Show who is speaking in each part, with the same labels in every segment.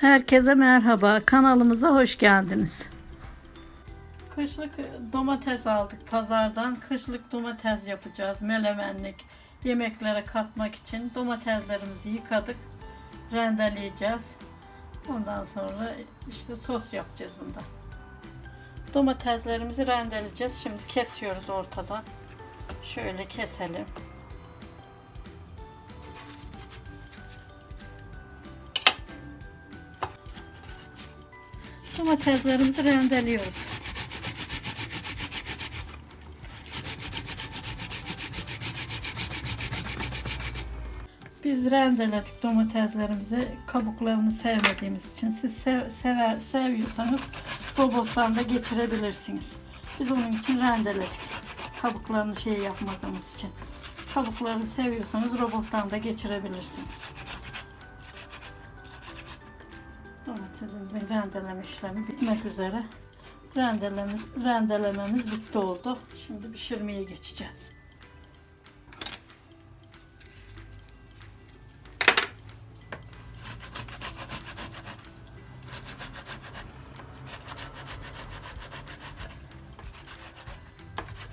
Speaker 1: Herkese merhaba. Kanalımıza hoş geldiniz. Kışlık domates aldık pazardan. Kışlık domates yapacağız. Melemenlik yemeklere katmak için domateslerimizi yıkadık. Rendeleyeceğiz. Ondan sonra işte sos yapacağız bundan. Domateslerimizi rendeleyeceğiz. Şimdi kesiyoruz ortadan. Şöyle keselim. Domateslerimizi rendeliyoruz. Biz rendeledik domateslerimizi. Kabuklarını sevmediğimiz için siz sev- sever seviyorsanız robottan da geçirebilirsiniz. Biz onun için rendeledik. Kabuklarını şey yapmadığımız için. Kabuklarını seviyorsanız robottan da geçirebilirsiniz. Domatesimizin rendeleme işlemi bitmek üzere. Rendelememiz, rendelememiz bitti oldu. Şimdi pişirmeye geçeceğiz.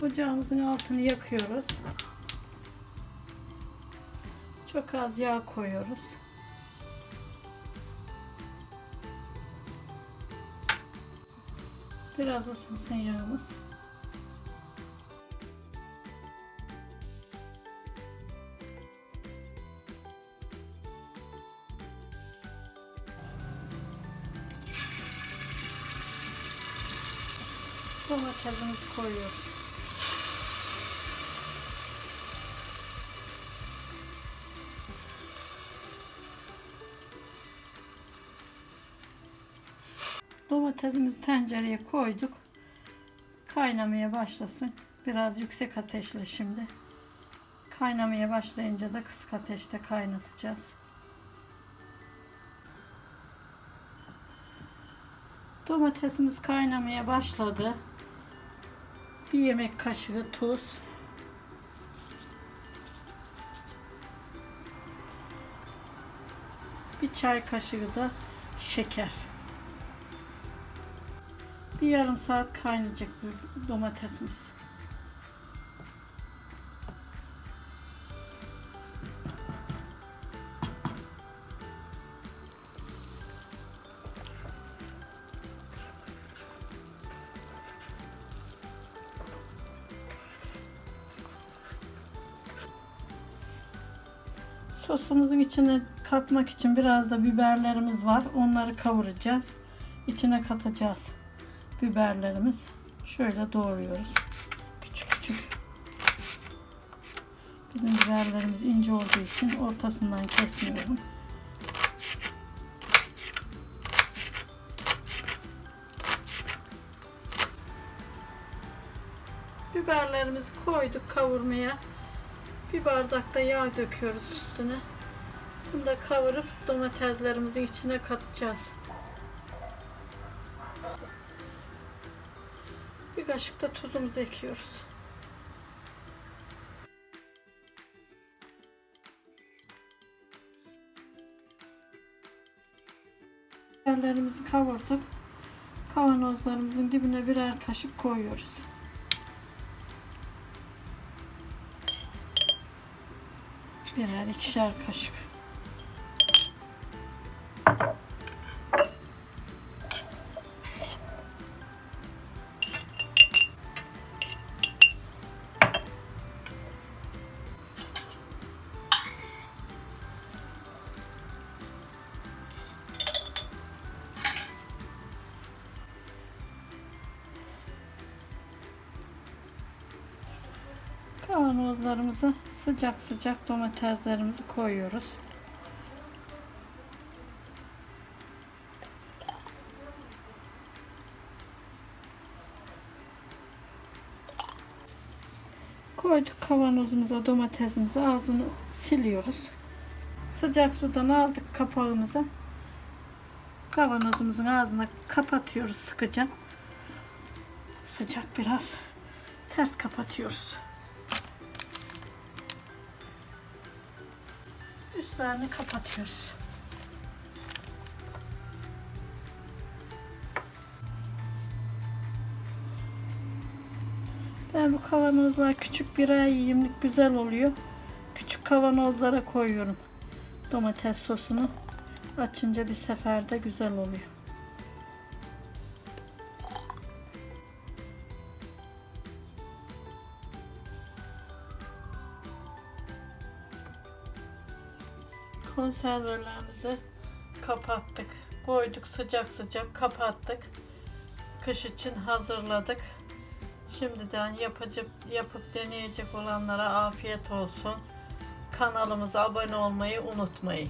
Speaker 1: Ocağımızın altını yakıyoruz. Çok az yağ koyuyoruz. Biraz ısınsın yağımız. Domatesimizi koyuyoruz. Domatesimizi tencereye koyduk. Kaynamaya başlasın. Biraz yüksek ateşle şimdi. Kaynamaya başlayınca da kısık ateşte kaynatacağız. Domatesimiz kaynamaya başladı. Bir yemek kaşığı tuz. Bir çay kaşığı da şeker. Bir yarım saat kaynayacak bu domatesimiz. Sosumuzun içine katmak için biraz da biberlerimiz var. Onları kavuracağız. İçine katacağız biberlerimiz. Şöyle doğruyoruz. Küçük küçük. Bizim biberlerimiz ince olduğu için ortasından kesmiyorum. Biberlerimizi koyduk kavurmaya. Bir bardak da yağ döküyoruz üstüne. Bunu da kavurup domateslerimizin içine katacağız. Bir kaşık da tuzumuzu ekiyoruz. Biberlerimizi kavurduk. Kavanozlarımızın dibine birer kaşık koyuyoruz. Birer ikişer kaşık. Kavanozlarımıza sıcak sıcak domateslerimizi koyuyoruz. Koyduk kavanozumuza domatesimizi ağzını siliyoruz. Sıcak sudan aldık kapağımızı. Kavanozumuzun ağzını kapatıyoruz sıkıca. Sıcak biraz. Ters kapatıyoruz. Üstlerini kapatıyoruz. Ben bu kavanozlar küçük biraya yiyimlik güzel oluyor. Küçük kavanozlara koyuyorum. Domates sosunu açınca bir seferde güzel oluyor. Konservelerimizi kapattık. Koyduk sıcak sıcak kapattık. Kış için hazırladık. Şimdiden yapıcı, yapıp deneyecek olanlara afiyet olsun. Kanalımıza abone olmayı unutmayın.